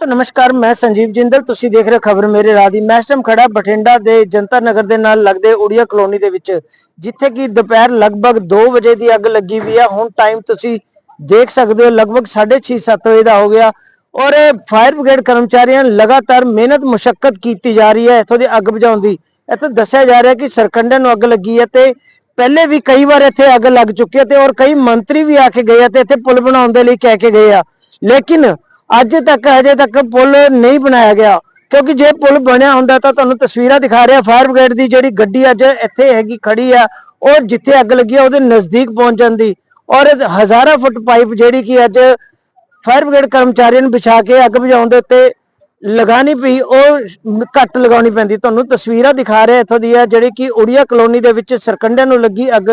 ਸੋ ਨਮਸਕਾਰ, ਮੈਂ ਸੰਜੀਵ ਜਿੰਦਲ। ਤੁਸੀਂ ਦੇਖ ਰਹੇ ਹੋ ਖਬਰ ਮੇਰੇ ਰਾਹ ਦੀ। ਮੈਂ ਇਸ ਖੜਾ ਬਠਿੰਡਾ ਦੇ ਜਨਤਾ ਨਗਰ ਦੇ ਨਾਲ ਲੱਗਦੇ ਉੜੀਆ ਕਲੋਨੀ ਦੇ ਵਿੱਚ, ਜਿੱਥੇ ਕਿ ਦੁਪਹਿਰ ਲਗਭਗ 2 ਵਜੇ ਦੀ ਅੱਗ ਲੱਗੀ ਵੀ ਆ। ਹੁਣ ਟਾਈਮ ਤੁਸੀਂ ਦੇਖ ਸਕਦੇ ਹੋ, ਲਗਭਗ 6:30 7 ਵਜੇ ਦਾ ਹੋ ਗਿਆ। ਔਰ ਫਾਇਰ ਬ੍ਰਿਗੇਡ ਕਰਮਚਾਰੀਆਂ ਨੇ ਲਗਾਤਾਰ ਮਿਹਨਤ ਮੁਸ਼ਕਲ ਕੀਤੀ ਜਾ ਰਹੀ ਹੈ ਇੱਥੋਂ ਦੀ ਅੱਗ ਬੁਝਾਉਣ ਦੀ। ਇੱਥੇ ਦੱਸਿਆ ਜਾ ਰਿਹਾ ਕਿ ਸਰਕੰਡੇ ਨੂੰ ਅੱਗ ਲੱਗੀ ਹੈ ਤੇ ਪਹਿਲੇ ਵੀ ਕਈ ਵਾਰ ਇੱਥੇ ਅੱਗ ਲੱਗ ਚੁੱਕੀ ਹੈ ਤੇ ਔਰ ਕਈ ਮੰਤਰੀ ਵੀ ਆ ਕੇ ਗਏ ਆ ਤੇ ਇੱਥੇ ਪੁਲ ਬਣਾਉਣ ਦੇ ਲਈ ਕਹਿ ਕੇ ਗਏ ਆ। ਲੇਕਿਨ ਅੱਜ ਤੱਕ ਹਜੇ ਤੱਕ ਪੁਲ ਨਹੀਂ ਬਣਾਇਆ ਗਿਆ। ਕਿਉਂਕਿ ਜੇ ਪੁਲ ਬਣਿਆ ਹੁੰਦਾ ਤਾਂ ਤੁਹਾਨੂੰ ਤਸਵੀਰਾਂ ਦਿਖਾ ਰਿਹਾ ਫਾਇਰ ਬ੍ਰਿਗੇਡ ਦੀ ਜਿਹੜੀ ਗੱਡੀ ਅੱਜ ਇੱਥੇ ਹੈਗੀ ਖੜੀ ਆ। ਉਹ ਜਿੱਥੇ ਅੱਗ ਲੱਗੀ ਆ, ਉਹਦੇ ਨਜ਼ਦੀਕ ਪਹੁੰਚ ਜਾਂਦੀ। ਔਰ ਹਜ਼ਾਰਾਂ ਫੁੱਟ ਪਾਈਪ ਜਿਹੜੀ ਕਿ ਅੱਜ ਫਾਇਰ ਬ੍ਰਿਗੇਡ ਕਰਮਚਾਰੀਆਂ ਨੂੰ ਵਿਛਾ ਕੇ ਅੱਗ ਬੁਝਾਉਣ ਦੇ ਉੱਤੇ ਲਗਾਣੀ ਪਈ, ਉਹ ਘੱਟ ਲਗਾਉਣੀ ਪੈਂਦੀ। ਤੁਹਾਨੂੰ ਤਸਵੀਰਾਂ ਦਿਖਾ ਰਿਹਾ ਇੱਥੋਂ ਦੀ ਆ, ਜਿਹੜੀ ਕਿ ਉੜੀਆ ਕਲੋਨੀ ਦੇ ਵਿੱਚ ਸਰਕੰਡਿਆਂ ਨੂੰ ਲੱਗੀ ਅੱਗ।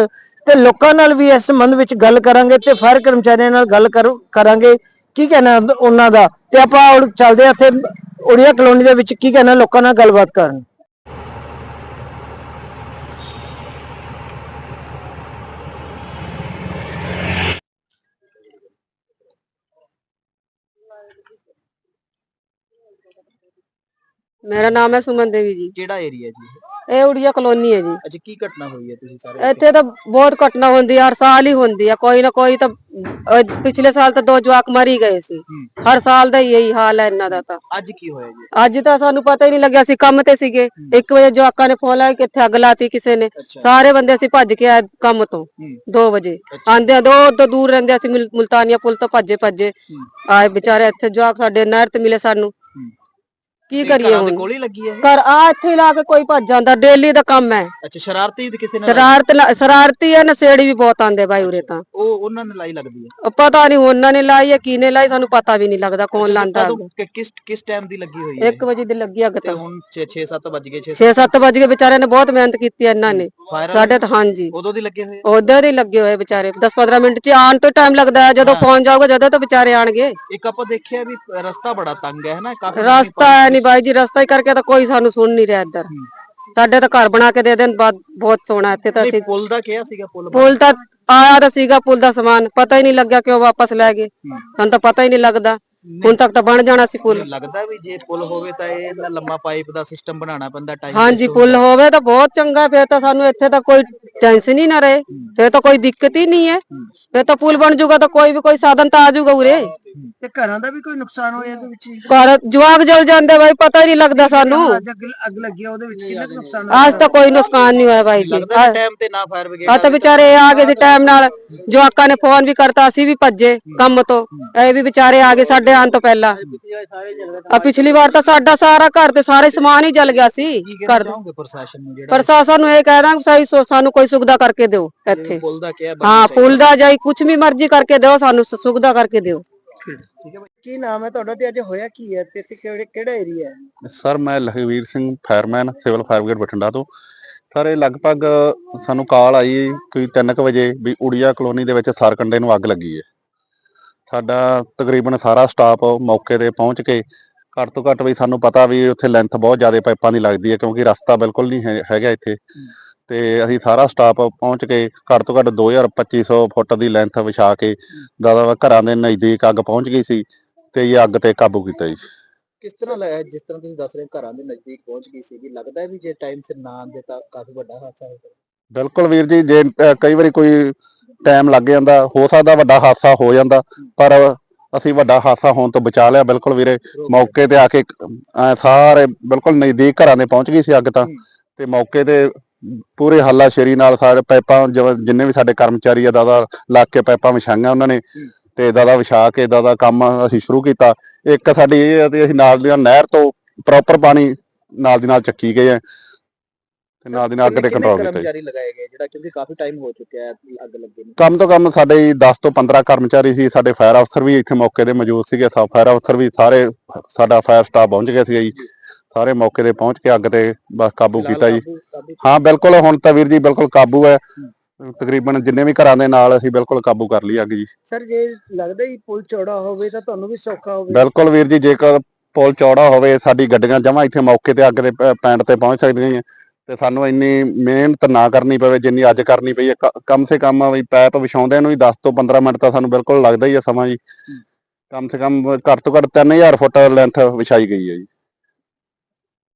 ਤੇ ਲੋਕਾਂ ਨਾਲ ਵੀ ਇਸ ਸੰਬੰਧ ਵਿੱਚ ਗੱਲ ਕਰਾਂਗੇ ਤੇ ਫਾਇਰ ਕਰਮਚਾਰੀਆਂ ਨਾਲ ਗੱਲ ਕਰੂ- ਕਰਾਂਗੇ। ਕੀ ਕਹਿਣਾ ਉਹਨਾਂ ਦਾ? ਤੇ ਆਪਾਂ ਹੁਣ ਚੱਲਦੇ ਆ ਇੱਥੇ ਉੜੀਆ ਕਲੋਨੀ ਦੇ ਵਿੱਚ ਕੀ ਕਹਿਣਾ ਲੋਕਾਂ ਨਾਲ ਗੱਲਬਾਤ ਕਰਨ? ਮੇਰਾ ਨਾਮ ਹੈ ਸੁਮਨ ਦੇਵੀ ਜੀ। ਕਿਹੜਾ ਏਰੀਆ ਜੀ ਇਹ ਉੜੀਆ ਕਲੋਨੀ ਹੈ ਜੀ। ਅੱਜ ਕੀ ਘਟਨਾ ਹੋਈ ਹੈ ਤੁਸੀਂ ਸਾਰੇ? ਇੱਥੇ ਤਾਂ ਬਹੁਤ ਘਟਨਾ ਹੁੰਦੀ ਹੈ ਹਰ ਸਾਲ ਹੀ ਹੁੰਦੀ ਹੈ ਕੋਈ ਨਾ ਕੋਈ ਤਾਂ ਅਹ ਪਿਛਲੇ ਸਾਲ ਤਾਂ ਦੋ ਜਵਾਕ ਮਰੀ ਗਏ ਸੀ। ਹਰ ਸਾਲ ਦਾ ਹੀ ਇਹੀ ਹਾਲ ਹੈ ਇਹਨਾਂ ਦਾ ਤਾਂ। ਅੱਜ ਕੀ ਹੋਇਆ ਜੀ? ਅੱਜ ਤਾਂ ਸਾਨੂੰ ਪਤਾ ਹੀ ਨਹੀਂ ਲੱਗਿਆ ਸੀ ਕੰਮ ਤੇ ਸੀਗੇ। 1 ਵਜੇ ਜਵਾਕਾਂ ਨੇ ਫੋਨ ਲਾਇਆ ਕਿ ਇੱਥੇ ਅੱਗ ਲਾਤੀ ਕਿਸੇ ਨੇ। ਸਾਰੇ ਬੰਦੇ ਅਸੀਂ ਭੱਜ ਕੇ ਆਏ ਕੰਮ ਤੋਂ ਹੂੰ। 2 ਵਜੇ। ਆਂਦੇ ਦੋ ਤੋਂ ਦੂਰ ਰਹਿੰਦੇ ਅਸੀਂ ਮੁਲ- ਮੁਲਤਾਨੀਆ ਪੁਲ ਤੋਂ ਭੱਜੇ ਭੱਜੇ ਆਏ ਵਿਚਾਰੇ ਇੱਥੇ ਜਵਾਕ ਸਾਡੇ ਨਹਿਰ ਤੇ ਮਿਲੇ ਸਾਨੂੰ। ਕੀ ਕਰੀਏ ਹੁਣ? ਹੀ ਲੱਗੀ ਹੈ? ਘਰ ਆ ਇੱਥੇ ਲਾ ਕੇ ਕੋਈ ਭੱਜ ਜਾਂਦਾ ਡੇਲੀ ਦਾ ਕੰਮ ਹੈ। ਅੱਛਾ ਸ਼ਰਾਰਤੀ ਕਿਸੇ ਨੇ ਸ਼ਰਾਰਤ ਸ਼ਰਾਰਤੀ ਹੈ ਨਸ਼ੇੜੀ ਵੀ ਬਹੁਤ ਆਂਦੇ ਬਾਈ ਉਰੇ ਤਾਂ? ਉਹ ਉਹਨਾਂ ਨੇ ਲਾਈ ਲੱਗਦੀ ਹੈ ਉਹ ਪਤਾ ਨਹੀਂ ਉਹਨਾਂ ਨੇ ਲਾਈ ਹੈ ਕਿਨੇ ਲਾਈ ਸਾਨੂੰ ਪਤਾ ਵੀ ਨਹੀਂ ਲੱਗਦਾ ਕੌਣ ਲਾਂਦਾ। ਕਦੋਂ- ਕਿ- ਕਿਸ ਕਿਸ ਟਾਈਮ ਦੀ ਲੱਗੀ ਹੋਈ ਹੈ? 1 ਵਜੇ ਦੀ ਲੱਗੀ ਅੱਗ ਤੇ ਤਾਂ। ਹੁਣ 6 6 7 ਵੱਜ ਗਏ 6 6-7 ਵਜ ਗਏ ਵਿਚਾਰਿਆਂ ਨੇ ਬਹੁਤ ਮਿਹਨਤ ਕੀਤੀ ਹੈ ਇਹਨਾਂ ਨੇ। ਫਾਇਰ ਸਾਡੇ ਤਾਂ ਹਾਂਜੀ। ਉਦੋਂ ਦੀ ਲੱਗੇ ਹੋਏ ਆ? ਉਧਰ ਹੀ ਲੱਗੇ ਹੋਏ ਵਿਚਾਰੇ। 10-15 ਮਿੰਟ ਚ ਆਉਣ ਤੋਂ ਟਾਈਮ ਲੱਗਦਾ ਹੈ ਜਦੋਂ ਪਹੁੰਚ ਜਾਓਗੇ ਜਦੋਂ ਤਾਂ ਵਿਚਾਰੇ ਆਣਗੇ ਇੱਕ ਆਪਾਂ ਦੇਖਿਆ ਵੀ ਰਸਤਾ ਬੜਾ ਤੰਗ ਹੈ ਨਾ? ਕਾਫੀ ਰਸਤਾ ਹੈ। ਨਹੀਂ ਬਾਈ ਜੀ ਰਸਤਾ ਹੀ ਕਰਕੇ ਤਾਂ ਕੋਈ ਸਾਨੂੰ ਸੁਣ ਨਹੀਂ ਰਿਹਾ ਇੱਧਰ। ਸਾਡੇ ਤਾਂ ਘਰ ਬਣਾ ਕੇ ਦੇ ਦੇਣ ਬਾਅਦ ਬਹੁਤ ਸੋਹਣਾ ਇੱਥੇ ਤਾਂ ਅਸੀਂ ਪੁਲ ਦਾ ਕਿਹਾ ਸੀਗਾ ਪੁਲ ਪੁੱਲ ਤਾਂ ਆਇਆ ਤਾਂ ਸੀਗਾ ਪੁੱਲ ਦਾ ਸਮਾਨ। ਪਤਾ ਹੀ ਨਹੀਂ ਲੱਗਿਆ ਕਿਉਂ ਵਾਪਸ ਲੈ ਗਏ। ਸਾਨੂੰ ਤਾਂ ਪਤਾ ਹੀ ਨਹੀਂ ਲੱਗਦਾ। ਹੁਣ ਤੱਕ ਤਾਂ ਬਣ ਜਾਣਾ ਸੀ ਪੁੱਲ। ਲੱਗਦਾ ਵੀ ਜੇ ਪੁਲ ਹੋਵੇ ਤਾਂ ਇਹ ਇੰਨਾ ਲੰਮਾ ਪਾਈਪ ਦਾ ਸਿਸਟਮ ਬਣਾਉਣਾ ਪੈਂਦਾ ਟਾਈਮ ਹਾਂਜੀ ਪੁੱਲ ਹੋਵੇ ਤਾਂ ਬਹੁਤ ਚੰਗਾ ਫੇਰ ਤਾਂ ਸਾਨੂੰ ਇੱਥੇ ਤਾਂ ਕੋਈ ਟੈਨਸ਼ਨ ਹੀ ਨਾ ਰਹੇ। ਫੇਰ ਤਾਂ ਕੋਈ ਦਿੱਕਤ ਹੀ ਨਹੀਂ ਹੈ। ਫੇਰ ਤਾਂ ਪੁੱਲ ਬਣ ਜਾਊਗਾ ਤਾਂ ਕੋਈ ਵੀ ਕੋਈ ਸਾਧਨ ਤਾਂ ਆ ਜਾਊਗਾ ਉਰੇ। ਤੇ ਘਰਾਂ ਦਾ ਵੀ ਕੋਈ ਨੁਕਸਾਨ ਹੋਇਆ ਇਹਦੇ ਵਿੱਚ? ਪਰ ਜਵਾਗ ਜਲ ਜਾਂਦੇ ਬਾਈ ਪਤਾ ਹੀ ਨਹੀਂ ਲੱਗਦਾ ਸਾਨੂੰ। ਅੱਜ ਅੱਗ ਅੱਗ ਲੱਗੀ ਆ ਉਹਦੇ ਵਿੱਚ ਕਿੰਨਾ ਕੁ ਨੁਕਸਾਨ ਅੱਜ ਤਾਂ ਕੋਈ ਨੁਕਸਾਨ ਨਹੀਂ ਹੋਇਆ ਬਾਈ ਜੀ। ਲੱਗਦਾ ਟਾਈਮ ਤੇ ਨਾ ਫਾਇਰ ਬ੍ਰਿਗੇਡ ਆ ਤਾਂ ਵਿਚਾਰੇ ਆ ਗਏ ਸੀ ਟਾਈਮ ਨਾਲ। ਜਵਾਕਾਂ ਨੇ ਫੋਨ ਵੀ ਕਰਤਾ ਅਸੀਂ ਵੀ ਭੱਜੇ ਕੰਮ ਤੋਂ। ਇਹ ਵੀ ਵਿਚਾਰੇ ਆ ਗਏ ਸਾਡੇ ਆਉਣ ਤੋਂ ਪਹਿਲਾਂ। ਆ ਪਿਛਲੀ ਵਾਰ ਤਾਂ ਸਾਡਾ ਸਾਰਾ ਘਰ ਤੇ ਸਾਰੇ ਸਮਾਨ ਹੀ ਜਲ ਗਿਆ ਸੀ ਘਰ ਦਾ ਪ੍ਰਸ਼ਾਸਨ ਨੂੰ ਜਿਹੜਾ ਪ੍ਰਸ਼ਾਸਨ ਨੂੰ ਇਹ ਕਹਿਣਾ ਸਹੀ ਸੋ- ਸਾਨੂੰ ਕੋਈ ਸੁਵਿਧਾ ਕਰਕੇ ਦਿਓ ਇੱਥੇ। ਪੁਲ ਦਾ ਕਿਹਾ ਹਾਂ ਪੁੱਲ ਦਾ ਜਾਈ ਕੁਝ ਵੀ ਮਰਜ਼ੀ ਕਰਕੇ ਦਿਓ ਸਾਨੂੰ ਸੁਵਿਧਾ ਕਰਕੇ ਦਿਓ। ਠੀਕ ਹੈ। ਕੀ ਨਾਮ ਹੈ ਤੁਹਾਡਾ ਤੇ ਅੱਜ ਹੋਇਆ ਕੀ ਹੈ ਤੇ ਇੱਥੇ ਕਿਹੜੇ ਕਿਹੜਾ ਏਰੀਆ ਹੈ? ਸਰ ਮੈਂ Lakhvir Singh fireman civil fire brigade Bathinda ਤੋਂ। ਸਰ ਇਹ ਲਗਭਗ ਸਾਨੂੰ ਕਾਲ ਆਈ ਕੋਈ 3:00 ਵਜੇ ਵੀ ਉੜੀਆ ਕਲੋਨੀ ਦੇ ਵਿੱਚ ਸਾਰਕੰਡੇ ਨੂੰ ਅੱਗ ਲੱਗੀ ਹੈ। ਸਾਡਾ ਤਕਰੀਬਨ ਸਾਰਾ ਸਟਾਫ ਮੌਕੇ ਤੇ ਪਹੁੰਚ ਕੇ ਘੱਟ ਤੋਂ ਘੱਟ ਵੀ ਸਾਨੂੰ ਪਤਾ ਵੀ ਉੱਥੇ ਲੈਂਥ ਬਹੁਤ ਜ਼ਿਆਦਾ ਪਾਈਪਾਂ ਦੀ ਲੱਗਦੀ ਹੈ ਕਿਉਂਕਿ ਰਸਤਾ ਬਿਲਕੁਲ ਨਹੀਂ ਹੈਗਾ ਇੱਥੇ। ਤੇ ਅਸੀਂ ਸਾਰਾ ਸਟਾਫ ਪਹੁੰਚ ਕੇ ਘੱਟ ਤੋਂ ਘੱਟ 2250 ਫੁੱਟ ਦੀ ਲੈਂਥ ਵਿਛਾ ਕੇ ਦਾਦਾ ਘਰਾਂ ਦੇ ਨਜ਼ਦੀਕ ਅੱਗ ਪਹੁੰਚ ਗਈ ਸੀ ਤੇ ਇਹ ਅੱਗ ਤੇ ਕਾਬੂ ਕੀਤਾ ਜੀ। ਕਿਸ ਤਰ੍ਹਾਂ ਲੱਗਿਆ ਜਿਸ ਤਰ੍ਹਾਂ ਤੁਸੀਂ ਦੱਸ ਰਹੇ ਘਰਾਂ ਦੇ ਨਜ਼ਦੀਕ ਪਹੁੰਚ ਗਈ ਸੀਗੀ ਲੱਗਦਾ ਹੈ ਵੀ ਜੇ ਟਾਈਮ ਸਿਰ ਨਾ ਆਉਂਦੇ ਤਾਂ ਕਾਫੀ ਵੱਡਾ ਹਾਦਸਾ ਹੋ ਸਕਦਾ। ਬਿਲਕੁਲ ਵੀਰ ਜੀ ਜੇ ਕਈ ਵਾਰੀ ਕੋਈ ਟਾਈਮ ਲੱਗ ਜਾਂਦਾ ਹੋ ਸਕਦਾ ਵੱਡਾ ਹਾਦਸਾ ਹੋ ਜਾਂਦਾ ਪਰ ਅਸੀਂ ਵੱਡਾ ਹਾਦਸਾ ਹੋਣ ਤੋਂ ਬਚਾ ਲਿਆ। ਬਿਲਕੁਲ ਵੀਰੇ ਮੌਕੇ ਤੇ ਆ ਕੇ ਸਾਰੇ ਬਿਲਕੁਲ ਨਜ਼ਦੀਕ ਘਰਾਂ ਦੇ ਪਹੁੰਚ ਗਈ ਸੀ ਅੱਗ ਤਾਂ ਤੇ ਮੌਕੇ ਤੇ ਪੂਰੇ ਹੱਲਾ ਸ਼ੇਰੀ ਨਾਲ ਸਾਰੇ ਪਾਈਪਾਂ ਜਿਵੇਂ ਜਿੰਨੇ ਵੀ ਸਾਡੇ ਕਰਮਚਾਰੀ ਆ ਦਾਦਾ ਲੱਗ ਕੇ ਪਾਈਪਾਂ ਵਿਛਾਈਆਂ ਉਹਨਾਂ ਨੇ ਤੇ ਦਾਦਾ ਵਿਛਾ ਕੇ ਦਾਦਾ ਕੰਮ ਅਸੀਂ ਸ਼ੁਰੂ ਕੀਤਾ। ਇੱਕ ਸਾਡੀ ਇਹ ਤੇ ਅਸੀਂ ਨਾਲ ਦੀ ਨਹਿਰ ਤੋਂ ਪ੍ਰੋਪਰ ਪਾਣੀ ਨਾਲ ਦੀ ਨਾਲ ਚੱਕੀ ਗਏ ਆ ਤੇ ਨਾਲ ਦੀ ਨਾਲ ਅੱਗ ਤੇ ਕੰਟਰੋਲ ਕੀਤਾ। ਕਰਮਚਾਰੀ ਲਗਾਏ ਗਏ ਜਿਹੜਾ ਕਿਉਂਕਿ ਕਾਫੀ ਟਾਈਮ ਹੋ ਚੁੱਕਿਆ ਹੈ ਅੱਗ ਲੱਗੇ ਨੂੰ। ਕਮ ਤੋਂ ਕਮ ਸਾਡੇ 10 ਤੋਂ 15 ਕਰਮਚਾਰੀ ਸੀ ਸਾਡੇ ਫਾਇਰ ਅਫਸਰ ਵੀ ਇੱਥੇ ਮੌਕੇ ਤੇ ਮੌਜੂਦ ਸੀਗੇ ਫਾਇਰ ਅਫਸਰ ਵੀ ਸਾਰੇ ਸਾਡਾ ਫਾਇਰ ਸਟਾਫ ਪਹੁੰਚ ਗਿਆ ਸੀ ਜੀ। ਸਾਰੇ ਮੌਕੇ ਤੇ ਪਹੁੰਚ ਕੇ ਅੱਗ ਤੇ ਬਸ ਕਾਬੂ ਕੀਤਾ ਜੀ। ਹਾਂ ਬਿਲਕੁਲ ਹੁਣ ਤਾਂ ਵੀਰ ਜੀ ਬਿਲਕੁਲ ਕਾਬੂ ਹੈ। ਤਕਰੀਬਨ ਜਿੰਨੇ ਵੀ ਘਰਾਂ ਦੇ ਨਾਲ ਅਸੀਂ ਬਿਲਕੁਲ ਕਾਬੂ ਕਰ ਲਈ ਅੱਗ ਜੀ। ਸਰ ਜੇ ਲੱਗਦਾ ਹੀ ਪੁਲ ਚੌੜਾ ਹੋਵੇ ਤਾਂ ਤੁਹਾਨੂੰ ਵੀ ਸੌਖਾ ਹੋਵੇ। ਬਿਲਕੁਲ ਵੀਰ ਜੀ ਜੇਕਰ ਪੁਲ ਚੌੜਾ ਹੋਵੇ ਸਾਡੀ ਗੱਡੀਆਂ ਜਮਾ ਇੱਥੇ ਮੌਕੇ ਤੇ ਅੱਗ ਦੇ ਪ- ਪੈਂਡ ਤੇ ਪਹੁੰਚ ਸਕਦੀਆਂ ਤੇ ਸਾਨੂੰ ਇੰਨੀ ਮਿਹਨਤ ਨਾ ਕਰਨੀ ਪਵੇ ਜਿੰਨੀ ਅੱਜ ਕਰਨੀ ਪਈ ਹੈ। ਕਮ ਸੇ ਕਮ ਵੀ ਪੈਪ ਵਿਛਾਉਂਦਿਆਂ ਨੂੰ ਹੀ 10 ਤੋਂ 15 ਮਿੰਟ ਤਾਂ ਸਾਨੂੰ ਬਿਲਕੁਲ ਲੱਗਦਾ ਹੀ ਹੈ ਸਮਾਂ ਜੀ। ਕਮ ਸੇ ਕਮ ਘੱਟ ਤੋਂ ਘੱਟ 3000 ਫੁੱਟ ਲੈਂਥ ਵਿਛਾਈ ਗਈ ਹੈ ਜੀ।